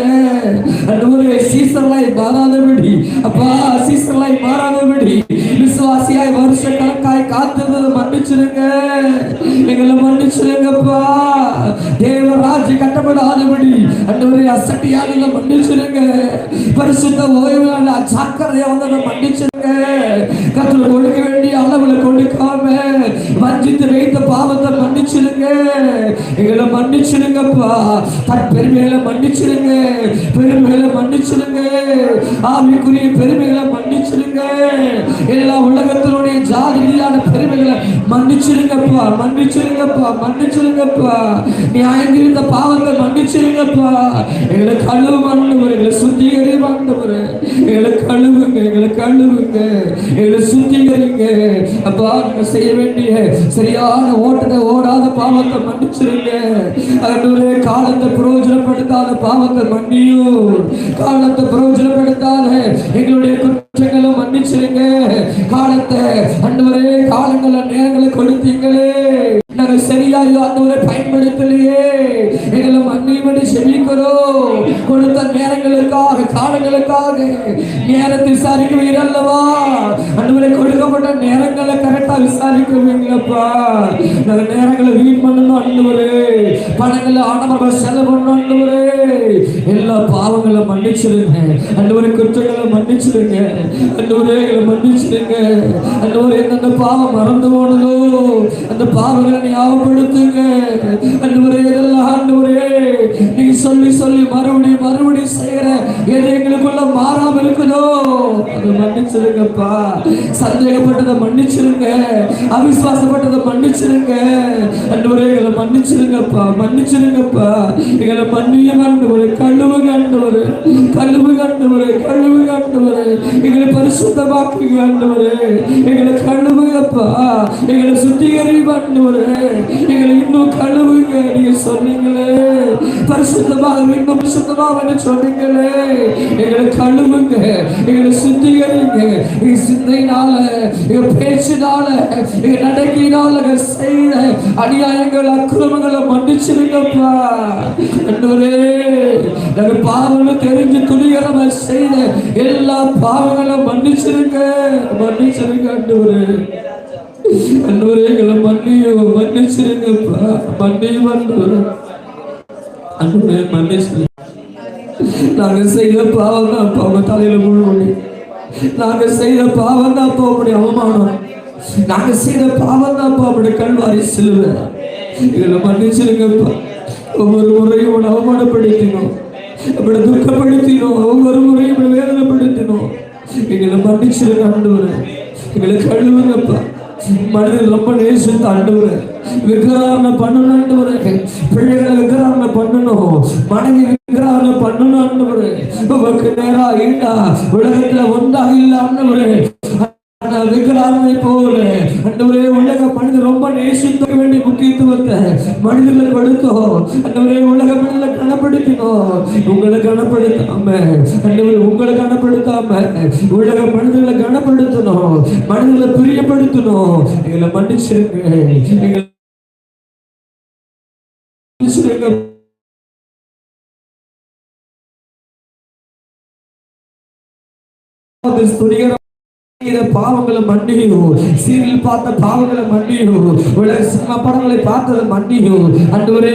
மன்னிச்சிருங்க அன்றுவரே மாறாதபடி அப்பா சீசர்களாய் மாறாதபடி விசுவாசியாய் வருஷ கணக்காய் காத்திருந்ததை மன்னிச்சிருங்க. எங்களை மன்னிச்சிருங்கப்பா. தேவராஜ்ய கட்டப்படாதபடி அன்றுவரே அசட்டியாக மன்னிச்சிருங்க. பரிசுத்த ஓய்வு நாள் அச்சாக்கரையா மன்னிச்சிருங்க. கத்துல கொடுக்க வேண்டிய மன்னிச்சிருங்க. எங்களை மன்னிச்சிருங்கப்பா. பெருமையில மன்னிச்சிருங்க. பெருமையில மன்னிச்சிருங்க. ஆவிக்குரிய பெருமைகளை மன்னிச்சிருங்க எல்லா உலகத்தினுடைய ஜாதி இல்லாத பெருமைகளை மன்னிச்சிருங்கப்பா மன்னிச்சிருங்கப்பா மன்னிச்சிருங்கப்பா நியாயங்கிருந்த பாவத்தை மன்னிச்சிருங்கப்பா எங்களை கழுவு ஆண்டவர் எங்களை சுத்திகரி ஆண்டவர் எங்களை கழுவுங்க எங்களை கழுவுங்க. எங்களை சுத்திகரிங்க. அப்பா நீங்க செய்ய வேண்டிய சரியான ஓட்டத்தை ஓடாத பாவத்தை மன்னிச்சிருங்க அதனுடைய காலத்தை பிரயோஜனப்படுத்தாத பாவத்தை மன்னியும். காலத்தை பிரயோஜனப்படுத்தாத எங்களுடைய குற்றங்களும் மன்னிச்சிருங்க காலத்தை ஆண்டவரே காலங்கள நேரங்களை கொடுத்தீங்களே. நாங்க சரியாக ஆண்டவரை பயன்படுத்தலையே. எங்களை மன்னிமடி செவிக்கிறோம் கொடுத்த நேரங்களுக்காக காலங்களுக்காக நேரத்தை விசாரிக்க வீரல்லவா ஆண்டவரை கொடுக்கப்பட்ட நேரங்களை கரெக்டா விசாரிக்கிறீங்களப்பா நாங்கள் நேரங்களை வீண் பண்ணணும் ஆண்டவரே. பணங்களை ஆடம்பரம் செலவு பண்ணணும் ஆண்டவரே. எல்லா பாவங்களை மன்னிச்சிருங்க ஆண்டவரை குற்றங்களை மன்னிச்சிருங்க ஆண்டவரே எங்களை மன்னிச்சிருங்க ஆண்டவரே எந்தெந்த பாவம் மறந்து போனதோ அந்த பாவங்களை ஞாபகப்படுத்துங்க. ஆண்டவரே இதெல்லாம் ஆண்டவரே. நீங்க சொல்லி சொல்லி மறுபடியும் மறுபடியும் செய்யற எது எங்களுக்குள்ள மாறாம இருக்குதோ அதை மன்னிச்சிருங்கப்பா சந்தேகப்பட்டதை மன்னிச்சிருங்க அவிசுவாசப்பட்டதை மன்னிச்சிருங்க ஆண்டவரே எங்களை மன்னிச்சிருங்கப்பா மன்னிச்சிருங்கப்பா. எங்களை மன்னிய ஆண்டவரே கழுவு ஆண்டவரே கழுவு ஆண்டவரே கழுவு ஆண்டவரே. எங்களை பரிசுத்தமாக்குங்க ஆண்டவரே. எங்களை கழுவுங்கப்பா. எங்களை சுத்திகரி ஆண்டவரே. எங்களை இன்னும் கழுவுங்க நீங்க சொன்னீங்களே. பரிசுத்தமாக இன்னும் சுத்தமாக சொன்னீங்களே. எங்களை கழுவுங்க எங்களை சுத்திகரிங்க எங்க சிந்தையினால எங்க பேச்சினால எங்க நடக்கையினால செய்த அநியாயங்கள் அக்கிரமங்களை மன்னிச்சிருங்கப்பா அண்டவரே நாங்க பாவங்களும் தெரிஞ்சு துணிகரமா செய்த எல்லா பாவங்களும் மன்னிச்சிருங்க. மன்னிச்சிருங்க அண்டவரே அண்டவரே எங்களை மன்னியும் மன்னிச்சிருங்கப்பா. மன்னியும் அண்டவரே அண்டவரே மன்னிச்சிருங்க நாங்க செய்த பாவம் தான் அவங்க தலையில முழு நாங்க செய்த பாவம் தான் அப்போ அவமானம். நாங்க செய்த பாவம் தான் அப்பா கல்வாரி சிலுவை. எங்களை மன்னிச்சிருங்கப்பா ஒவ்வொரு முறையும் உங்களை அவமானப்படுத்தினோம். அப்படி துக்கப்படுத்தினோம். ஒவ்வொரு முறையும் இப்படி வேதனைப்படுத்தினோம். எங்களை மன்னிச்சிருங்க ஆண்டவரே. எங்களை கழுவுங்கப்பா. மனதில் ரொம்ப நேசித்து ஆண்டவரே. விக்கிரகாரணம் பண்ணணும் ஆண்டவரே. பிள்ளைகளை விக்கிரகாரணம் பண்ணணும். மனைவி விக்கிரகாரணம் பண்ணணும் ஆண்டவரே. உமக்கு நேரா ஈடா. உலகத்துல ஒன்றாக இல்ல ஆண்டவரே. ஆனா விக்கிராரணை போல ஆண்டவரே உலக மனிதன் ரொம்ப நேசிக்க வேண்டிய முக்கியத்துவத்தை மனிதர்கள் கொடுத்தோம் ஆண்டவரே உலக மனிதனை கனப்படுத்தினோம் உங்களை கனப்படுத்தாம ஆண்டவரே உங்களை கனப்படுத்தாம உலக மனிதர்களை கனப்படுத்தணும் மனிதர்களை பிரியப்படுத்தணும் எங்களை மன்னிச்சிருங்க எங்களை மன்னிச்சிருங்க செய்த பாவங்களை மன்னியும் சீரியல் பார்த்த பாவங்களை மன்னியும் உலக சினிமா படங்களை பார்த்தது மன்னியும் அன்றுவரே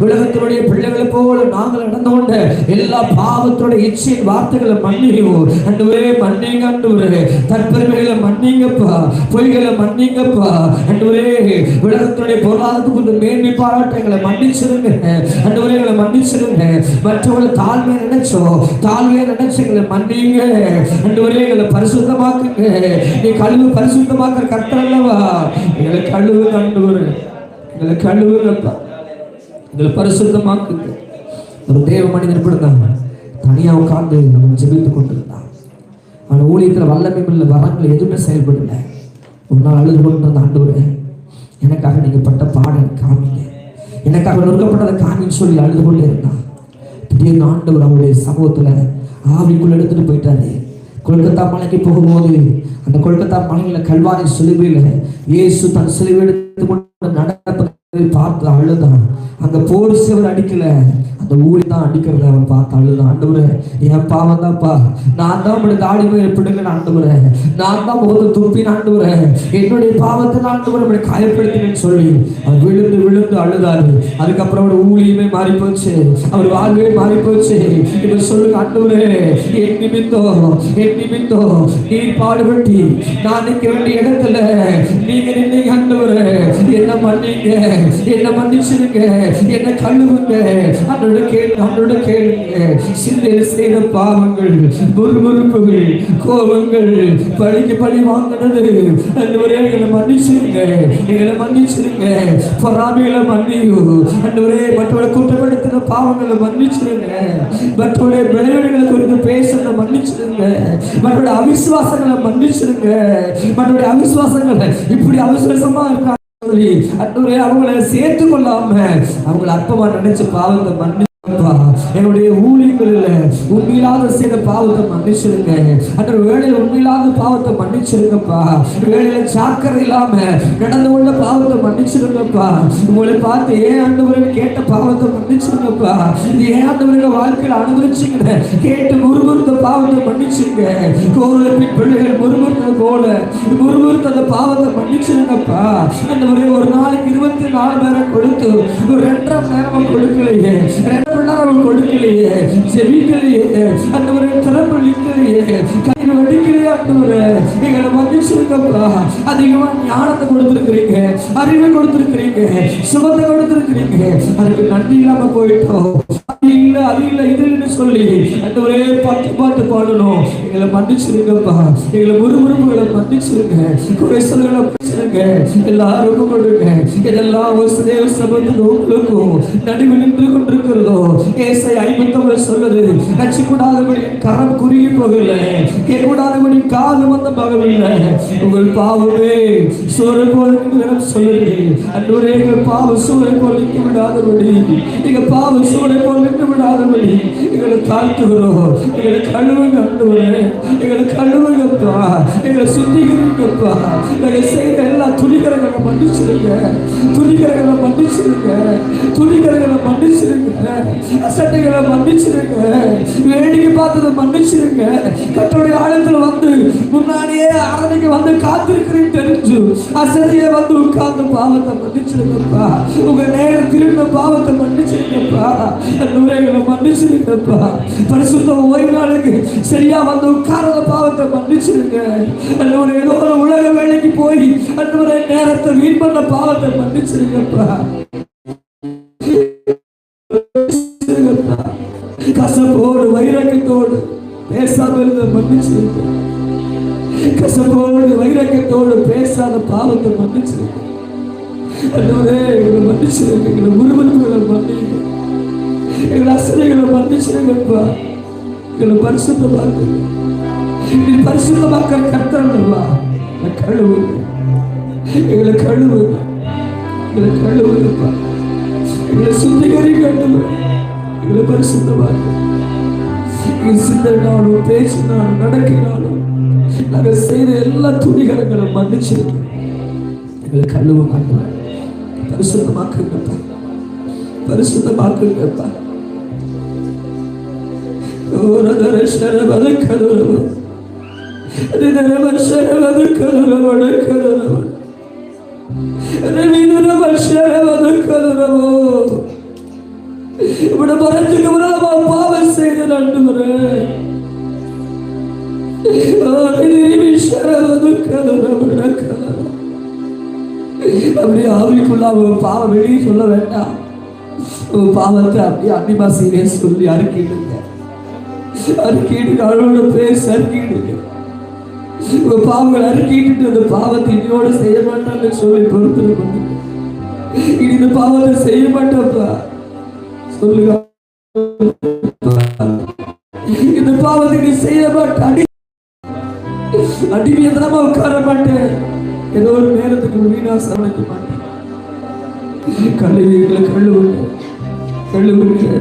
உலகத்தினுடைய பிள்ளைகளை போல நாங்கள் நடந்து கொண்ட எல்லா பாவத்தினுடைய இச்சையின் வார்த்தைகளை மன்னியும் அன்றுவரே மன்னிங்க அன்றுவரே. தற்பெருமைகளை மன்னிங்கப்பா பொய்களை மன்னிங்கப்பா அன்றுவரே உலகத்தினுடைய பொருளாதாரத்துக்கு கொஞ்சம் மேன்மை பாராட்டங்களை மன்னிச்சிருங்க அன்றுவரே எங்களை மன்னிச்சிருங்க மற்றவங்களை தாழ்மையை நினைச்சோம் தாழ்மையை நினைச்சு எங்களை மன்னிங்க அன்றுவரே எங்களை பரிசுத்தமாக்கு நீ கழுவு பரிசுத்தமாக்குற கர்த்தர் அல்லவா எங்களை கழுவு ஆண்டவரே எங்களை கழுவுங்கப்பா எங்களை பரிசுத்தமாக்குங்க. ஒரு தேவ மனிதன் இப்படி இருந்தாங்க தனியா உட்கார்ந்து நம்ம ஜெபித்து கொண்டிருந்தான். அவன் ஊழியத்தில் வல்லமை உள்ள வரங்கள் எதுவுமே செயல்படல. ஒரு நாள் அழுது கொண்டிருந்த ஆண்டு எனக்காக நீங்க பட்ட பாடல் காமிங்க. எனக்காக நொறுக்கப்பட்டதை காமின்னு சொல்லி அழுது கொண்டே இருந்தான். திடீர்னு ஆண்டவர் அவருடைய சமூகத்துல ஆவிக்குள்ள எடுத்துட்டு போயிட்டாரு. கொல்கத்தா மலைக்கு போகும்போது அந்த கொல்கத்தா மலையில கல்வாரி சிலுவையில இயேசு தன் சிலுவை எடுத்து கொண்டு நடப்பதை பார்த்து அழுதான். அங்க போர் சிவர் அடிக்கல. அந்த ஊழி தான் அடிக்கிறத அவன் பார்த்து அழுதான். ஆண்டவரே என் பாவம் தான்ப்பா. நான் தான் உங்களுடைய தாடி மேல் பிடுங்கன்னு ஆண்டவரே. நான் தான் முகத்தை துப்பின்னு ஆண்டவரே. என்னுடைய பாவத்தை நான் ஆண்டவரை அப்படி காயப்படுத்தினேன்னு சொல்லி அவர் விழுந்து விழுந்து அழுதாரு. அதுக்கப்புறம் அவரோட ஊழியுமே மாறி போச்சு அவர் வாழ்வே மாறி போச்சு இப்ப சொல்லுங்க ஆண்டவரே என் நிமித்தம் என் நிமித்தம் நீ பாடுபட்டி நான் நிற்க வேண்டிய இடத்துல நீங்க நின்னீங்க ஆண்டவரே. என்ன பண்ணீங்க? என்ன மன்னிச்சிருங்க என்ன கழுவுங்க. அன்றோட கேளு அன்றோட கேளுங்க சிந்தையில் செய்த பாவங்கள் முறுமுறுப்புகள் கோபங்கள் பழிக்கு பழி வாங்கினது. அன்றுவரே எங்களை மன்னிச்சிருங்க. எங்களை மன்னிச்சிருங்க. பொறாமைகளை மன்னியும் அன்றுவரே மற்றவரை குற்றப்படுத்தின பாவங்களை மன்னிச்சிருங்க. மற்றவருடைய விளைவுகளை குறித்து பேசுறத மன்னிச்சிருங்க. மற்றவருடைய அவிசுவாசங்களை மன்னிச்சிருங்க. மற்றவருடைய அவிசுவாசங்களை இப்படி அவிசுவாசமா இருக்கா? அவங்கள சேர்த்து கொள்ளாம அவங்களை அற்பமா நினைச்சு பாவத்தை மன்னி என்னுடைய ஊழியங்களில் உண்மையிலாத செய்த பாவத்தை மன்னிச்சிருங்க. அன்ற வேலையில் உண்மையிலாத பாவத்தை மன்னிச்சிருங்கப்பா. வேலையில சாக்கரை இல்லாம நடந்து கொண்ட பாவத்தை மன்னிச்சிருங்கப்பா. உங்களை பார்த்து ஏன் ஆண்டவர்கள் கேட்ட பாவத்தை மன்னிச்சிருங்கப்பா. ஏன் ஆண்டவர்கள் வாழ்க்கையில் அனுபவிச்சுங்க கேட்டு முருகுறுத்த பாவத்தை மன்னிச்சிருங்க. கோவில் பிள்ளைகள் முருகுறுத்த போல முருகுறுத்த அந்த பாவத்தை மன்னிச்சிருங்கப்பா. அந்த ஒரு நாளைக்கு இருபத்தி நாலு நேரம் கொடுத்து ஒரு ரெண்டரை நேரம் கொடுக்கலையே. ரெண்டு கொடுக்கலையே. செவிக்கலையே அந்த ஒரு திறப்பு நிற்கலையே கையில் வடிக்கலையே ஆண்டவரே. எங்களை மன்னிச்சிருக்கப்பா அதிகமா ஞானத்தை கொடுத்துருக்கிறீங்க. அறிவை கொடுத்துருக்கிறீங்க. சுபத்தை கொடுத்துருக்கிறீங்க. அதுக்கு நன்றி இல்லாம போயிட்டோம். இல்ல அது இல்ல இது இல்லைன்னு சொல்லி அந்த ஒரே பாட்டு பாட்டு பாடணும். எங்களை மன்னிச்சிருங்கப்பா. எங்களை முறுமுறுப்புகளை மன்னிச்சிருங்க. குறைசல்களை மன்னிச்சிருங்க. எல்லாருக்கும் கொடுங்க இதெல்லாம் ஒரு தேவ சபத்து உங்களுக்கும் நடுவில் நின்று கொண்டிருக்கிறதோ ஏசை ஐம்பத்தவர் சொல்லுது நச்சுக்கூடாதபடி கரம் குறுகி போகவில்லை. கேட்கக்கூடாதபடி காது வந்த போகவில்லை. உங்கள் பாவமே சோறு போல நிறம் சொல்லுது அன்றொரு எங்கள் பாவ சோறு போல் நிற்க விடாதபடி எங்கள் பாவ சோறு போல் நிற்க விடாதபடி எங்களை தாழ்த்துகிறோம். எங்களை கழுவுங்க அன்றவரே எங்களை கழுவுங்கப்பா எங்களை சுத்திகரிங்கப்பா நாங்கள் செய்கிற எல்லா துணிகரங்களை மன்னிச்சிருங்க துணிகரங்களை மன்னிச்சிருங்க துணிகரங்களை மன்னிச்சிருங்க அசட்டைகளை மன்னிச்சிருங்க வேடிக்கை பார்த்ததை மன்னிச்சிருங்க கத்தோடைய ஆழத்துல வந்து முன்னாடியே ஆரம்பிக்க வந்து காத்திருக்கிறேன் தெரிஞ்சு அசதியை வந்து உட்கார்ந்து பாவத்தை மன்னிச்சிருங்கப்பா உங்க நேரம் திரும்ப பாவத்தை மன்னிச்சிருங்கப்பா நூறைகளை மன்னிச்சிருக்கப்பா பரிசுத்த ஓய்வு நாளுக்கு சரியா வந்து உட்கார்ந்த பாவத்தை மன்னிச்சிருங்க அன்னோட ஏதோ ஒரு உலக வேலைக்கு போய் அன்னோட நேரத்தை வீண் பண்ண பாவத்தை மன்னிச்சிருக்கப்பா கசப்போடு வைரக்கத்தோடு பேசாம இருந்த மன்னிச்சிருக்க கசப்போடு வைரக்கத்தோடு பேசாத பாவத்தை மன்னிச்சிருக்க அன்னோரே எங்களை மன்னிச்சிருக்க எங்களை முருகன்களை மன்னிங்க எங்களை அசனைகளை மன்னிச்சிருங்கப்பா எங்களை பரிசுத்தமாக்கு. நீ பரிசுத்தமாக்க கத்தண்டவா கழுவு எங்களை கழுவு எங்களை கழுவுங்கப்பா எங்களை சுத்திகரி சுத்திகரிக்கணும் எங்களை பரிசுத்தமாக்கு. எங்கள் சிந்தனாலும் பேசினாலும் நடக்கினாலும் நாங்கள் செய்த எல்லா துணிகரங்களும் மன்னிச்சிருக்கோம் எங்களை கழுவு மாட்டோம் பரிசுத்தமாக்குங்கப்பா பரிசுத்தமாக்குங்கப்பா ഇവിടെ പറഞ്ഞിട്ട് പാപം ചെയ്ത് രണ്ടുപേരെ அப்படி ஆவிக்குள்ள அவன் பாவம் வெளியே சொல்ல வேண்டாம். பாவத்தை அப்படியே அன்னிமா சீரியஸ் சொல்லி அறிக்கையில் அறிக்கிடுங்க அவளோட பேர் அறிக்கிடுங்க உங்க பாவங்கள் அறிக்கிட்டு அந்த பாவத்தை இன்னோட செய்ய மாட்டான்னு சொல்லி பொறுத்துட்டு பண்ணுங்க இனி இந்த பாவத்தை செய்ய மாட்டேன்ப்பா சொல்லுங்க. இந்த பாவத்தை நீ செய்ய மாட்டேன் அடிமையதனமா உட்கார மாட்டேன். ஏதோ ஒரு நேரத்துக்கு வீணா சமைக்க மாட்டேன். கழுவிகளை கழுவுங்க. கழுவுங்க.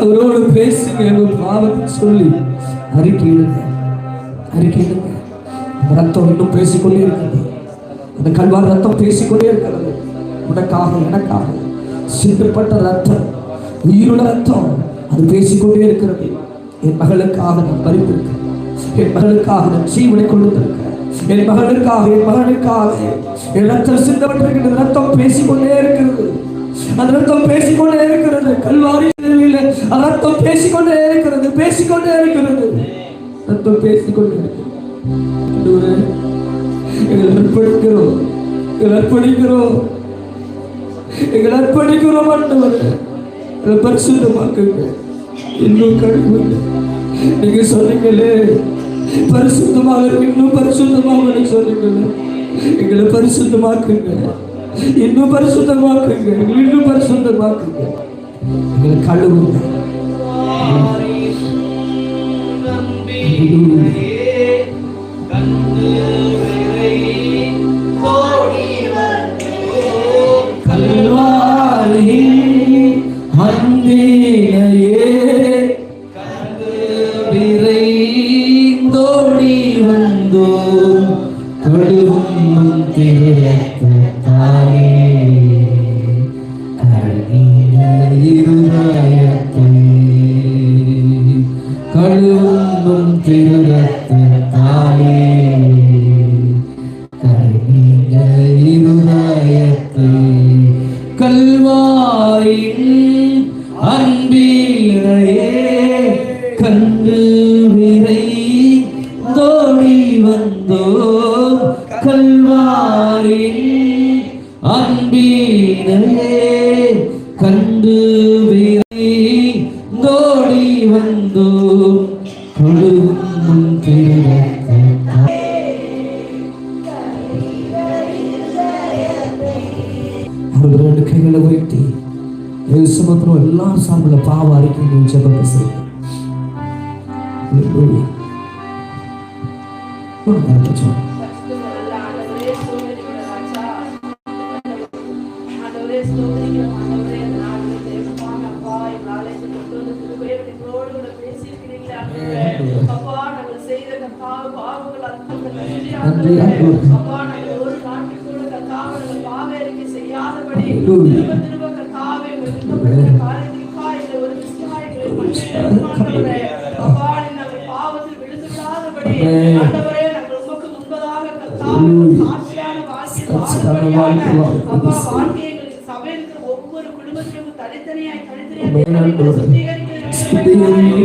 அவரோடு பேசுங்க எங்க பாவத்தை சொல்லி அறிக்கையிடுங்க அறிக்கையிடுங்க ரத்தம் இன்னும் பேசிக்கொண்டே இருக்கிறது. அந்த கல்வார் ரத்தம் பேசிக்கொண்டே இருக்கிறது. உனக்காக எனக்காக. சிந்தப்பட்ட ரத்தம் உயிருள்ள ரத்தம் அது பேசிக்கொண்டே இருக்கிறது. என் மகளுக்காக நான் மறித்திருக்கிறேன் என் மகளுக்காக நான் ஜீவனை கொடுத்திருக்கிறேன் என் மகனுக்காக என் மகனுக்காக. என் ரத்தம் சிந்தப்பட்டிருக்கிறது ரத்தம் பேசிக்கொண்டே இருக்கிறது. அந்த ரத்தம் பேசிக்கொண்டே இருக்கிறது. கல்வாரி சிலுவையிலே ரத்தம் பேசிக்கொண்டே இருக்கிறது பேசிக்கொண்டே இருக்கிறது. ரத்தம் பேசிக்கொண்டே இருக்கிறது. ஆண்டவரே, அர்ப்பணிக்கிறோம். எங்களை அர்ப்பணிக்கிறோம். எங்கள் அர்ப்பணிக்கிறோம் ஆண்டவரே. பரிசுத்தமாக்குங்க இன்னும் கழிவு நீங்க சொன்னீங்களே பரிசுத்தமாக இன்னும் பரிசுத்தமாக சொன்னீங்களே எங்களை பரிசுத்தமாக்குங்க இன்னும் பரிசுத்தமாக்குங்க இன்னும் பரிசுத்தமாக்குங்க எங்களை கழுவுங்க கழுவும் திருரத்தாலே அவர்கள் ரெண்டு கைகளை உயர்த்தி சுமத்திரம் எல்லா சார்பில் பாவ அறிக்கை ஜெபத்தை Hallelujah. ஒரு தனித்தனியாய் ஆமென், ஆண்டவரே. தனித்தனியாய்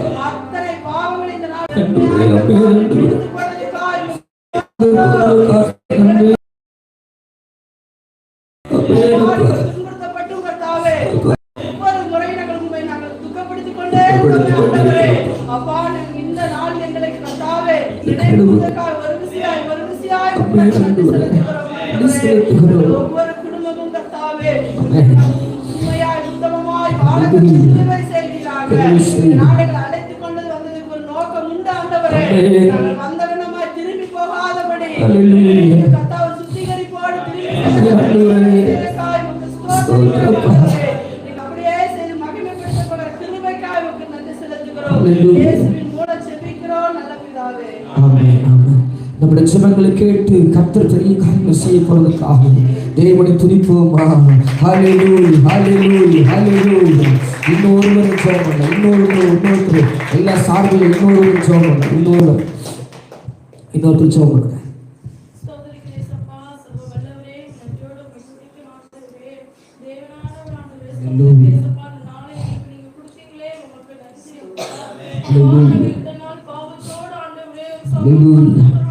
விசையாய் உம்மை நன்றி செலுத்துகிறோம் ஆண்டவரே. ஒவ்வொரு குடும்பமும் கர்த்தாவே, உண்மையாய், உத்தமமாய் வாழ கிருபை செய்வீராக. இந்த நாளை எங்களை அழைத்துக் கொண்டு வந்ததுக்கு ஒரு நோக்கம் உண்டு ஆண்டவரே. நாங்கள் வந்த விதமாய் திரும்பி போகாதபடி Hallelujah. கர்த்தாவே, சுத்திகரிப்போடு திரும்பி கேட்டு கர்த்தர் பெரிய காரியங்கள் செய்ய போறதுக்காக தேவனை துதிப்போமா ஹalleluya ஹalleluya இன்னொருவரை இன்னொருத்தர் எல்லா சார்பிலும் இன்னொருவர் ஜெபம் பண்ண இன்னொரு இன்னொருத்தர் ஆண்டவரே, Hallelujah.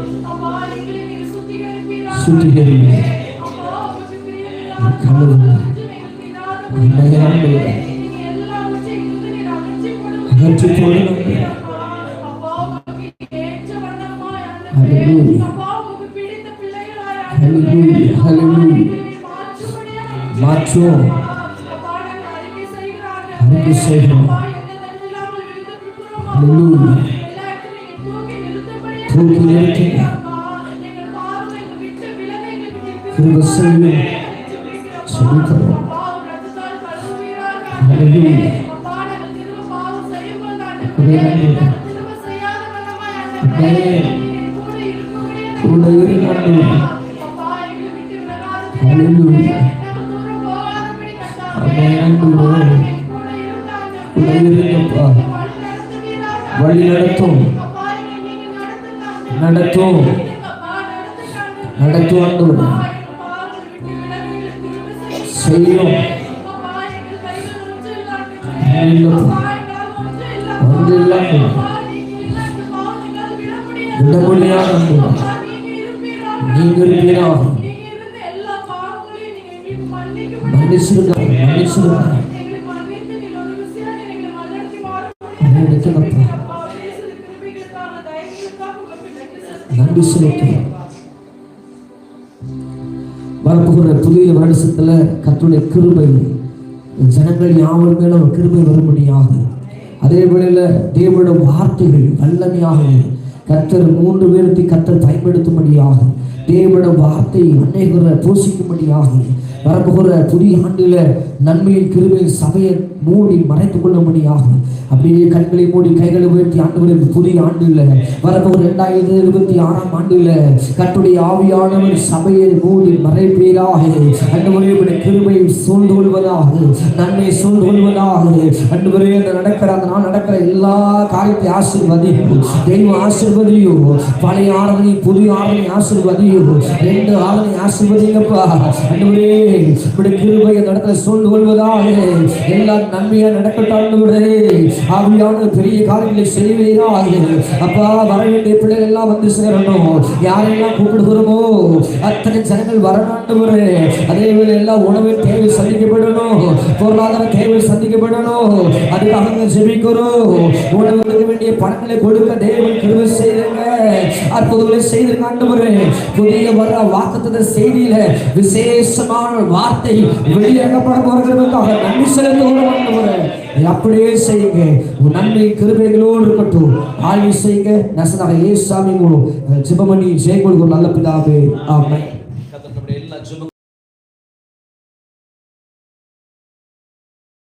மாற்றும்படியா மாற்றும் அறிக்கை செய்கிறோம். அப்பா எந்த திரும்ப. கூட இருங்கப்பா. வழி நடத்தும். நடத்தும். நடத்தும் ஆண்டவரே பாவத்தை எங்களால் விட முடியாது. விட முடியாது ஆண்டவரே. அப்பா, நீங்க இருப்பீராக. நீங்க இருப்பீராக. நீங்க இருந்த எல்லா பாவங்களையும் நீங்க எங்களுக்கு மன்னிக்கும்படி மன்னிச்சிருங்க மன்னிச்சிருங்க எங்களை மன்னித்து நீர் ஒரு விசையாக எங்களை வழிநடத்தி நடத்துங்கப்பா. மாறும்படி அப்பா, இயேசுவின் கிருபைகளுக்காக, தயவுகளுக்காக உமக்கு நன்றி செலுத்துகிறோம். நன்றி வரப்போகிற புதிய வருஷத்துல கத்துடைய கிருபை ஜனங்கள் யாவர் மேலும் கிருபை வரும்படியாக. அதே வேளையில தேவனுடைய வார்த்தைகள் வல்லமையாக கத்தர் மூன்று பேருக்கு கத்தர் பயன்படுத்தும்படியாக. தேவனுடைய வார்த்தை அநேகரை போஷிக்கும்படியாக வரப்போகிற புதிய ஆண்டில நன்மையின் கிருமையின் சபையை மூடி மறைத்துக் கொள்ளும்படியாக. அப்படியே கண்களை மூடி கைகளை உயர்த்தி ஆண்டு புதிய ஆண்டுல வரப்போகிற இரண்டாயிரத்தி இருபத்தி ஆறாம் ஆண்டு இல்லை கட்டுடைய ஆவியானவர் சபையை மூடி மறைப்பீராக. அன்றுவரே உடைய சூழ்ந்து கொள்வதாக நன்மை சூழ்ந்து கொள்வதாக. அன்றுவரே அந்த நடக்கிற அந்த நாள் நடக்கிற எல்லா காரியத்தை ஆசிர்வதியும். தெய்வம் ஆசிர்வதியும். பழைய ஆராதனை புதிய ஆராதனை ஆசிர்வதியும். ரெண்டு ஆராதனை ஆசிர்வதிங்கப்பா. அன்றுவரே இப்படி கிருபை அந்த சூழ்ந்து கொள்வதாக. எல்லா நன்மையா நடக்கட்டும் ஆண்டவரே. ஆவியான பெரிய காரியங்களை செய்வீராக அப்பா வர வேண்டிய பிள்ளைகள் எல்லாம் வந்து சேரணும். யாரெல்லாம் கூப்பிடுகிறோமோ அத்தனை ஜனங்கள் வரணும் அதே வேலை எல்லாம் உணவு தேவை சந்திக்கப்படணும். பொருளாதார தேவை சந்திக்கப்படணும். அதுக்காக நாங்கள் ஜெபிக்கிறோம். உணவுக்கு வேண்டிய பணங்களை கொடுக்க தேவன் கிருவை செய்துங்க. அற்புதங்களை செய்து காண்டுமுறை புதிய வர வாக்குத்தத்த செய்தியில விசேஷமான வார்த்தை வெளியாகப்பட போகிறதுக்காக நன்றி செலுத்துகிறோம் ஆண்டவரே இதை அப்படியே செய்யுங்க. உன் நன்மை கிருபைகளோடு இருக்கட்டும். ஆய்வு செய்யுங்க. நசனாக ஏசாமி மூலம் ஜிபமணி ஜெயகுல் ஒரு நல்ல பிதாவே ஆமாம்